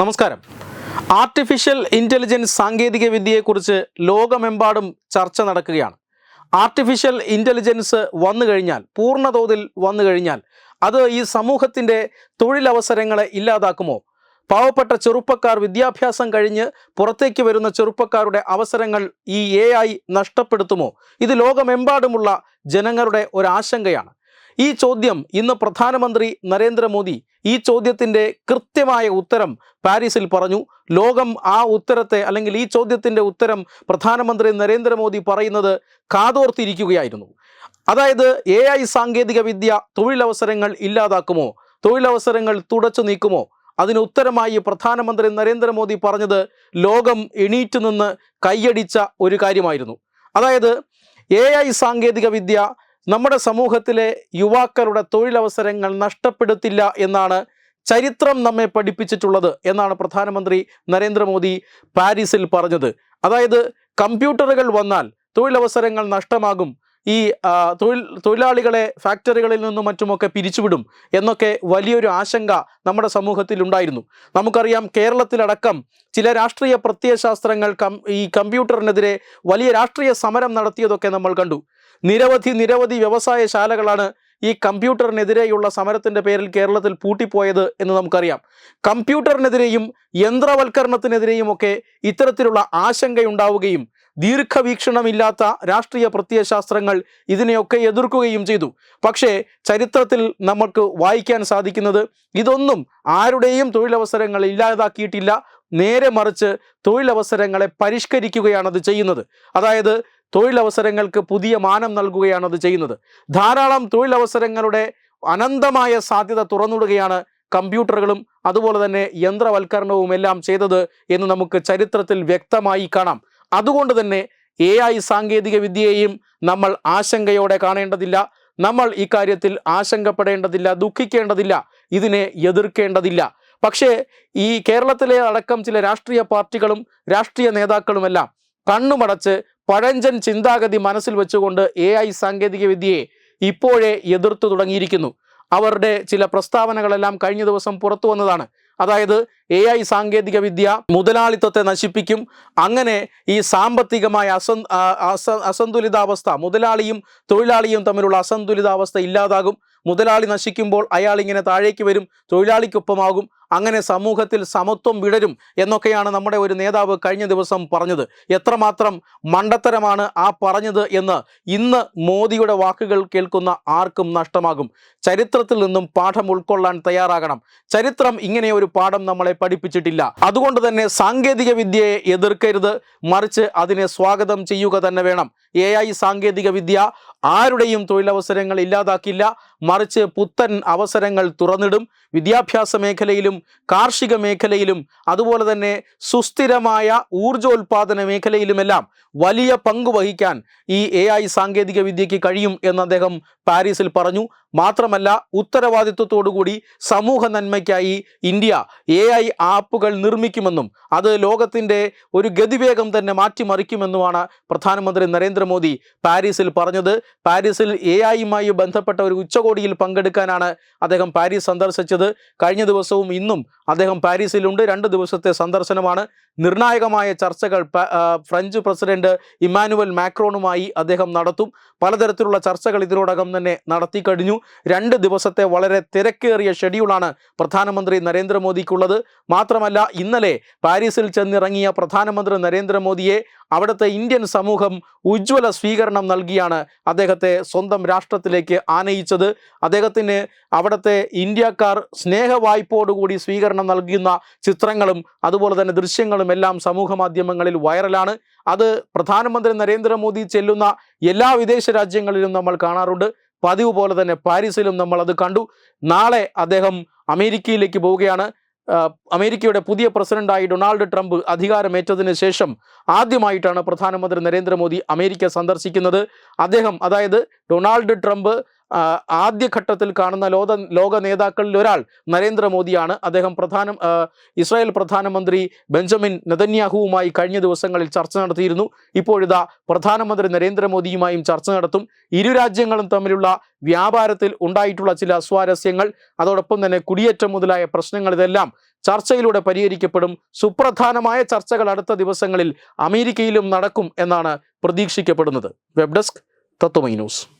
നമസ്കാരം. Artificial intelligence സാങ്കേതിക വിദ്യയെക്കുറിച്ച് ലോകമെമ്പാടും ചർച്ച നടക്കുകയാണ്. ആർട്ടിഫിഷ്യൽ ഇന്റലിജൻസ് വന്നു കഴിഞ്ഞാൽ പൂർണതോതിൽ വന്നു കഴിഞ്ഞാൽ അത് ഈ സമൂഹത്തിന്റെ തൊഴിലവസരങ്ങളെ ഇല്ലാതാക്കുമോ? പാവപ്പെട്ട ചെറുപ്പക്കാർ വിദ്യാഭ്യാസം കഴിഞ്ഞ് പുറത്തേക്ക് വരുന്ന ചെറുപ്പക്കാരുടെ അവസരങ്ങൾ ഈ എ നഷ്ടപ്പെടുത്തുമോ? ഇത് ലോകമെമ്പാടുമുള്ള ജനങ്ങളുടെ ഒരാശങ്കയാണ്. ഈ ചോദ്യം ഇന്ന് പ്രധാനമന്ത്രി നരേന്ദ്രമോദി ഈ ചോദ്യത്തിന്റെ കൃത്യമായ ഉത്തരം പാരീസിൽ പറഞ്ഞു. ലോകം ആ ഉത്തരത്തെ അല്ലെങ്കിൽ ഈ ചോദ്യത്തിന്റെ ഉത്തരം പ്രധാനമന്ത്രി നരേന്ദ്രമോദി പറയുന്നത് കാതോർത്തിരിക്കുകയായിരുന്നു. അതായത് എ ഐ സാങ്കേതിക വിദ്യ തൊഴിലവസരങ്ങൾ ഇല്ലാതാക്കുമോ? തൊഴിലവസരങ്ങൾ തുടച്ചു നീക്കുമോ? അതിന് ഉത്തരമായി പ്രധാനമന്ത്രി നരേന്ദ്രമോദി പറഞ്ഞത് ലോകം എണീറ്റ് നിന്ന് കൈയടിച്ച ഒരു കാര്യമായിരുന്നു. അതായത് എ ഐ സാങ്കേതിക വിദ്യ നമ്മുടെ സമൂഹത്തിലെ യുവാക്കളുടെ തൊഴിലവസരങ്ങൾ നഷ്ടപ്പെടുത്തില്ല എന്നാണ് ചരിത്രം നമ്മെ പഠിപ്പിച്ചിട്ടുള്ളത് എന്നാണ് പ്രധാനമന്ത്രി നരേന്ദ്രമോദി പാരീസിൽ പറഞ്ഞത്. അതായത് കമ്പ്യൂട്ടറുകൾ വന്നാൽ തൊഴിലവസരങ്ങൾ നഷ്ടമാകും. ഈ തൊഴിൽ തൊഴിലാളികളെ ഫാക്ടറികളിൽ നിന്നും മറ്റുമൊക്കെ പിരിച്ചുവിടും എന്നൊക്കെ വലിയൊരു ആശങ്ക നമ്മുടെ സമൂഹത്തിൽ ഉണ്ടായിരുന്നു നമുക്കറിയാം കേരളത്തിലടക്കം ചില രാഷ്ട്രീയ പ്രത്യയശാസ്ത്രങ്ങൾ കം ഈ കമ്പ്യൂട്ടറിനെതിരെ വലിയ രാഷ്ട്രീയ സമരം നടത്തിയതൊക്കെ നമ്മൾ കണ്ടു. നിരവധി നിരവധി വ്യവസായശാലകളാണ് ഈ കമ്പ്യൂട്ടറിനെതിരെയുള്ള സമരത്തിന്റെ പേരിൽ കേരളത്തിൽ പൂട്ടിപ്പോയത് എന്ന് നമുക്കറിയാം. കമ്പ്യൂട്ടറിനെതിരെയും യന്ത്രവൽക്കരണത്തിനെതിരെയും ഒക്കെ ഇത്തരത്തിലുള്ള ആശങ്കയുണ്ടാവുകയും ദീർഘവീക്ഷണമില്ലാത്ത രാഷ്ട്രീയ പ്രത്യയശാസ്ത്രങ്ങൾ ഇതിനെയൊക്കെ എതിർക്കുകയും ചെയ്തു. പക്ഷേ ചരിത്രത്തിൽ നമ്മൾക്ക് വായിക്കാൻ സാധിക്കുന്നത് ഇതൊന്നും ആരുടെയും തൊഴിലവസരങ്ങൾ ഇല്ലാതാക്കിയിട്ടില്ല. നേരെ മറിച്ച് തൊഴിലവസരങ്ങളെ പരിഷ്കരിക്കുകയാണത് ചെയ്യുന്നത്. അതായത് തൊഴിലവസരങ്ങൾക്ക് പുതിയ മാനം നൽകുകയാണ് അത് ചെയ്യുന്നത്. ധാരാളം തൊഴിലവസരങ്ങളുടെ അനന്തമായ സാധ്യത തുറന്നിടുകയാണ് കമ്പ്യൂട്ടറുകളും അതുപോലെ തന്നെ യന്ത്രവൽക്കരണവും എല്ലാം ചെയ്തത് എന്ന് നമുക്ക് ചരിത്രത്തിൽ വ്യക്തമായി കാണാം. അതുകൊണ്ട് തന്നെ എ ഐ സാങ്കേതിക വിദ്യയെയും നമ്മൾ ആശങ്കയോടെ കാണേണ്ടതില്ല. നമ്മൾ ഇക്കാര്യത്തിൽ ആശങ്കപ്പെടേണ്ടതില്ല ദുഃഖിക്കേണ്ടതില്ല ഇതിനെ എതിർക്കേണ്ടതില്ല. പക്ഷേ ഈ കേരളത്തിലെ അടക്കം ചില രാഷ്ട്രീയ പാർട്ടികളും രാഷ്ട്രീയ നേതാക്കളുമെല്ലാം കണ്ണുമടച്ച് പഴഞ്ചൻ ചിന്താഗതി മനസ്സിൽ വെച്ചുകൊണ്ട് എ ഐ സാങ്കേതിക വിദ്യയെ ഇപ്പോഴേ എതിർത്തു തുടങ്ങിയിരിക്കുന്നു. അവരുടെ ചില പ്രസ്താവനകളെല്ലാം കഴിഞ്ഞ ദിവസം പുറത്തു വന്നതാണ്. അതായത് എ ഐ സാങ്കേതിക വിദ്യ മുതലാളിത്തത്തെ നശിപ്പിക്കും. അങ്ങനെ ഈ സാമ്പത്തികമായ അസ അസ അസന്തുലിതാവസ്ഥ മുതലാളിയും തൊഴിലാളിയും തമ്മിലുള്ള അസന്തുലിതാവസ്ഥ ഇല്ലാതാകും. മുതലാളി നശിക്കുമ്പോൾ അയാൾ ഇങ്ങനെ താഴേക്ക് വരും തൊഴിലാളിക്കൊപ്പമാകും. അങ്ങനെ സമൂഹത്തിൽ സമത്വം വിടരും എന്നൊക്കെയാണ് നമ്മുടെ ഒരു നേതാവ് കഴിഞ്ഞ ദിവസം പറഞ്ഞത്. എത്രമാത്രം മണ്ടത്തരമാണ് ആ പറഞ്ഞത് എന്ന് ഇന്ന് മോദിയുടെ വാക്കുകൾ കേൾക്കുന്ന ആർക്കും നഷ്ടമാകും. ചരിത്രത്തിൽ നിന്നും പാഠം ഉൾക്കൊള്ളാൻ തയ്യാറാകണം. ചരിത്രം ഇങ്ങനെ ഒരു പാഠം നമ്മളെ പഠിപ്പിച്ചിട്ടില്ല. അതുകൊണ്ട് തന്നെ സാങ്കേതിക വിദ്യയെ എതിർക്കരുത്. മറിച്ച് അതിനെ സ്വാഗതം ചെയ്യുക തന്നെ വേണം. എ ഐ സാങ്കേതിക വിദ്യ ആരുടെയും തൊഴിലവസരങ്ങൾ ഇല്ലാതാക്കില്ല. മറിച്ച് പുത്തൻ അവസരങ്ങൾ തുറന്നിടും. വിദ്യാഭ്യാസ മേഖലയിലും കാർഷിക മേഖലയിലും അതുപോലെ തന്നെ സുസ്ഥിരമായ ഊർജോൽപാദന മേഖലയിലുമെല്ലാം വലിയ പങ്ക് വഹിക്കാൻ ഈ എ ഐ സാങ്കേതിക വിദ്യയ്ക്ക് കഴിയും എന്ന് അദ്ദേഹം പാരീസിൽ പറഞ്ഞു. മാത്രമല്ല ഉത്തരവാദിത്വത്തോടുകൂടി സമൂഹ നന്മയ്ക്കായി ഇന്ത്യ എ ഐ ആപ്പുകൾ നിർമ്മിക്കുമെന്നും അത് ലോകത്തിന്റെ ഒരു ഗതിവേഗം തന്നെ മാറ്റിമറിക്കുമെന്നുമാണ് പ്രധാനമന്ത്രി നരേന്ദ്രമോദി പാരീസിൽ പറഞ്ഞത്. പാരീസിൽ എ ഐയുമായി ബന്ധപ്പെട്ട ഒരു ഉച്ചകോടിയിൽ പങ്കെടുക്കാനാണ് അദ്ദേഹം പാരീസ് സന്ദർശിച്ചത്. കഴിഞ്ഞ ദിവസവും ഇന്നും അദ്ദേഹം പാരീസിലുണ്ട്. രണ്ട് ദിവസത്തെ സന്ദർശനമാണ് നിർണായകമായ ചർച്ചകൾ ഫ്രഞ്ച് പ്രസിഡന്റ് ഇമ്മാനുവൽ മാക്രോണുമായി അദ്ദേഹം നടത്തും. പലതരത്തിലുള്ള ചർച്ചകൾ ഇതിനോടകം തന്നെ നടത്തി കഴിഞ്ഞു. രണ്ട് ദിവസത്തെ വളരെ തിരക്കേറിയ ഷെഡ്യൂളാണ് പ്രധാനമന്ത്രി നരേന്ദ്രമോദിക്കുള്ളത്. മാത്രമല്ല ഇന്നലെ പാരീസിൽ ചെന്നിറങ്ങിയ പ്രധാനമന്ത്രി നരേന്ദ്രമോദിയെ അവിടുത്തെ ഇന്ത്യൻ സമൂഹം ഉജ്ജ്വല സ്വീകരണം നൽകിയാണ് അദ്ദേഹത്തെ സ്വന്തം രാഷ്ട്രത്തിലേക്ക് ആനയിച്ചത്. അദ്ദേഹത്തിന് അവിടുത്തെ ഇന്ത്യക്കാർ സ്നേഹവായ്പോടുകൂടി സ്വീകരണം നൽകുന്ന ചിത്രങ്ങളും അതുപോലെ തന്നെ ദൃശ്യങ്ങളും എല്ലാം സമൂഹ മാധ്യമങ്ങളിൽ വൈറലാണ്. അത് പ്രധാനമന്ത്രി നരേന്ദ്രമോദി ചെല്ലുന്ന എല്ലാ വിദേശ രാജ്യങ്ങളിലും നമ്മൾ കാണാറുണ്ട്. പതിവ് പോലെ തന്നെ പാരീസിലും നമ്മൾ അത് കണ്ടു. നാളെ അദ്ദേഹം അമേരിക്കയിലേക്ക് പോവുകയാണ്. അമേരിക്കയുടെ പുതിയ പ്രസിഡന്റായി ഡൊണാൾഡ് ട്രംപ് അധികാരമേറ്റതിന് ശേഷം ആദ്യമായിട്ടാണ് പ്രധാനമന്ത്രി നരേന്ദ്രമോദി അമേരിക്ക സന്ദർശിക്കുന്നത്. അദ്ദേഹം അതായത് ഡൊണാൾഡ് ട്രംപ് ആദ്യഘട്ടത്തിൽ കാണുന്ന ലോക ലോക നേതാക്കളിൽ ഒരാൾ നരേന്ദ്രമോദിയാണ്. അദ്ദേഹം പ്രധാന ഇസ്രായേൽ പ്രധാനമന്ത്രി ബെഞ്ചമിൻ നെതന്യാഹുവുമായി കഴിഞ്ഞ ദിവസങ്ങളിൽ ചർച്ച നടത്തിയിരുന്നു. ഇപ്പോഴിതാ പ്രധാനമന്ത്രി നരേന്ദ്രമോദിയുമായും ചർച്ച നടത്തും. ഇരു രാജ്യങ്ങളും തമ്മിലുള്ള വ്യാപാരത്തിൽ ഉണ്ടായിട്ടുള്ള ചില അസ്വാരസ്യങ്ങൾ അതോടൊപ്പം തന്നെ കുടിയേറ്റം മുതലായ പ്രശ്നങ്ങൾ ഇതെല്ലാം ചർച്ചയിലൂടെ പരിഹരിക്കപ്പെടും. സുപ്രധാനമായ ചർച്ചകൾ അടുത്ത ദിവസങ്ങളിൽ അമേരിക്കയിലും നടക്കും എന്നാണ് പ്രതീക്ഷിക്കപ്പെടുന്നത്. വെബ് ഡെസ്ക് തത്വമൈ news.